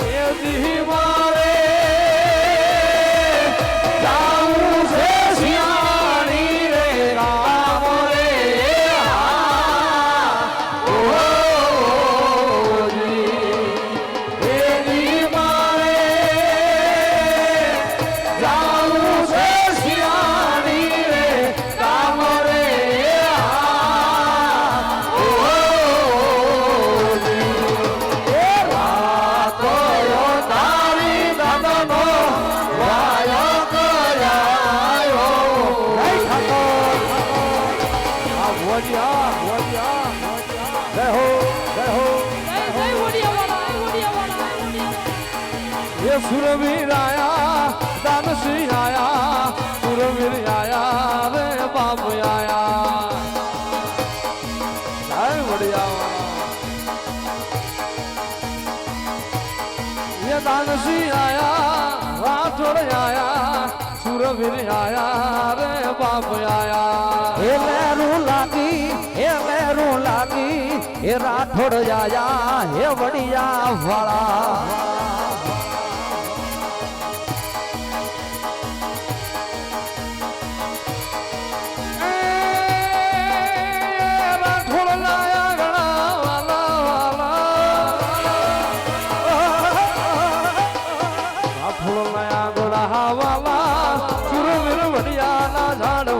જય ये सुरवीर आया दानसी आया, सुरवीर आया, रे बाबू आया। जय बढ़िया। ये दानसी आया राठौड़ आया, सुरवीर आया, रे बाबू आया। हे लहरू लागी, हे लहरू लागी, हे राठौड़ आया, हे बढ़िया वाला। Hollywood.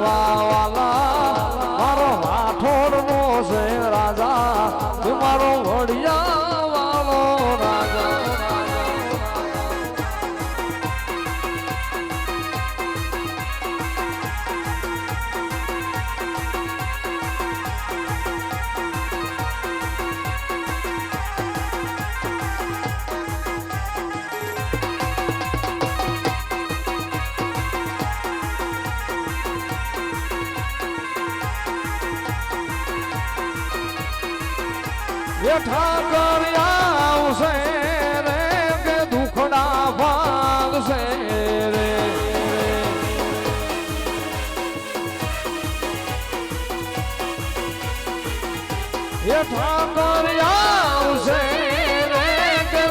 એ ઠાકર આવશે રે કે દુખડા ભાગશે રે. એ ઠાકર આવશે રે. કે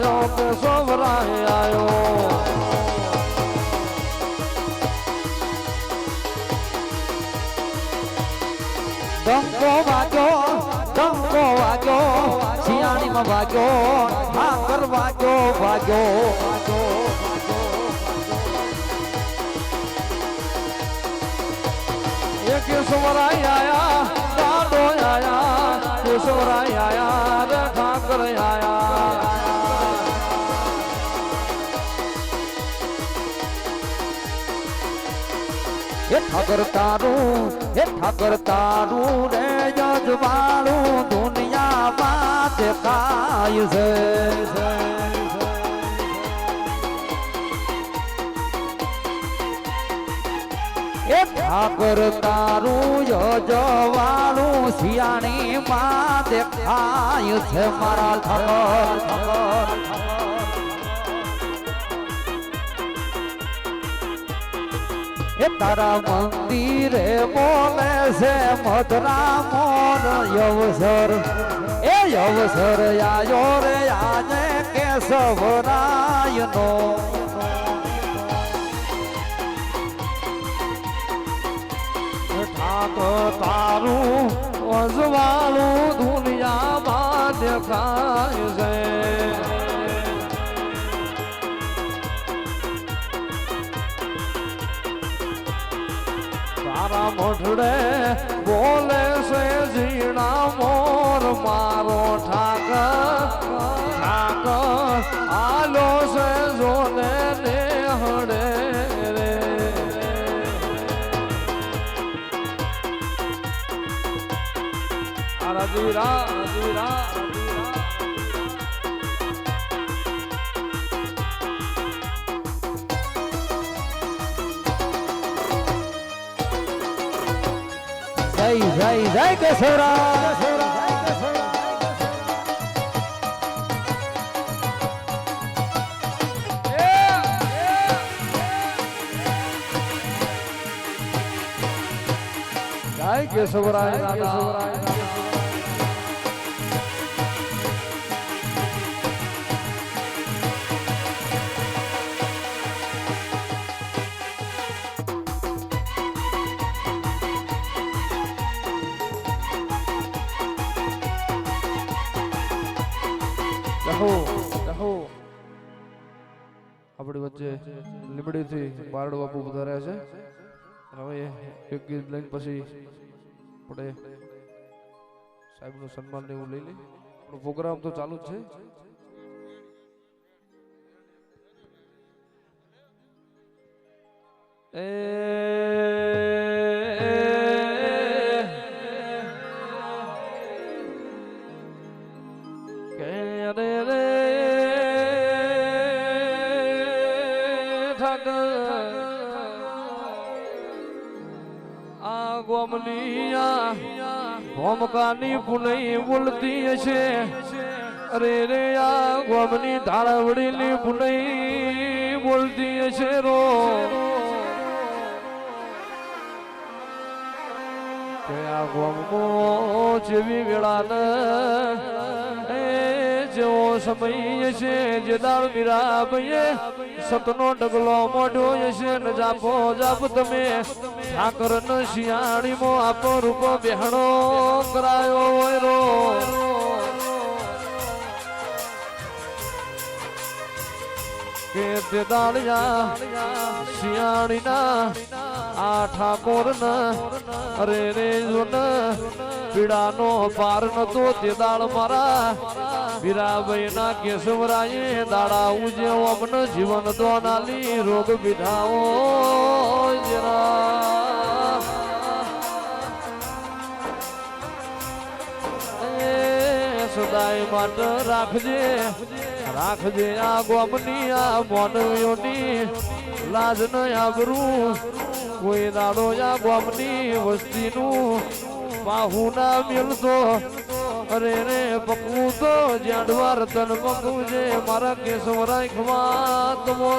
આયો કે સોવરાય આયો. ડંકો વાગ્યો ડંકો વાગ્યો શિયાળીમાં વાગ્યો ઠાકર વાગ્યો વાગ્યો. હે ઠાકર તારું હે ઠાકર તારું રે જજવાળું દુનિયામાં દેખાય છે એ ઠાકર તારું જજવાળું શિયાળી માં દેખાય છે મારા ઠાકર ઠાકર એ તારા મંદિરે બોલે છે મધરા મોર યવસર. એ યવસર આયો રે આજે કેશવરાયનો. તારું અજવાળું દુનિયામાં દેખાય છે. જય જય જય કેશવરા જય કેશવરાય કેશવરાય. રહો રહો આપણી વચ્ચે લીમડીથી બારડ બાપુ વધાર્યા છે. હવે એક ગીત લઈને પછી આપણે સાહેબનું સન્માન એવું લઈ લઈ આપણો પ્રોગ્રામ તો ચાલુ જ છે. એ આ ગોમલિયા ભોમકાની પુનઈ હશે અરે રે આ ગોમની ધાળવડીની પુનઈ બોલતી હશે રો. આ ગોમો જેવી વેળાને જેવો સમય છે, જે દાળ મીરા સતનો ડગલો મોઢો છે, ને જાપો જાપ તમે. ઠાકર ન મો આપો રૂપો બેહણો કરાયો હોય રો કે તે દાળિયા શિયાળીના આ ઠાકોર અરે રે જોન, પીડાનો પાર નતો તે દાળ મારા. વીરાભાઈ ના કેશવરાયે દાડા ઉજે અમન જીવન દોનાલી રોગ વિધાઓ જરા સદાય મન રાખજે રાખજે આ ગોમની, આ મોનવીઓની લાજ ન આબરું. કોઈ દાડો આ ગોમની વસ્તીનું બાહુ ના મેલતો અરે રે પકવું તો જાડવા તન પકવું છે, મારા કેશવરાય ખમા તમો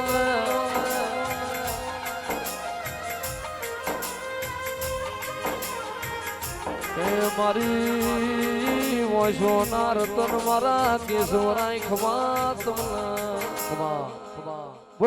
મારી વોશો ના રતન મારા કેશવરાય ખમા તમના ખમા.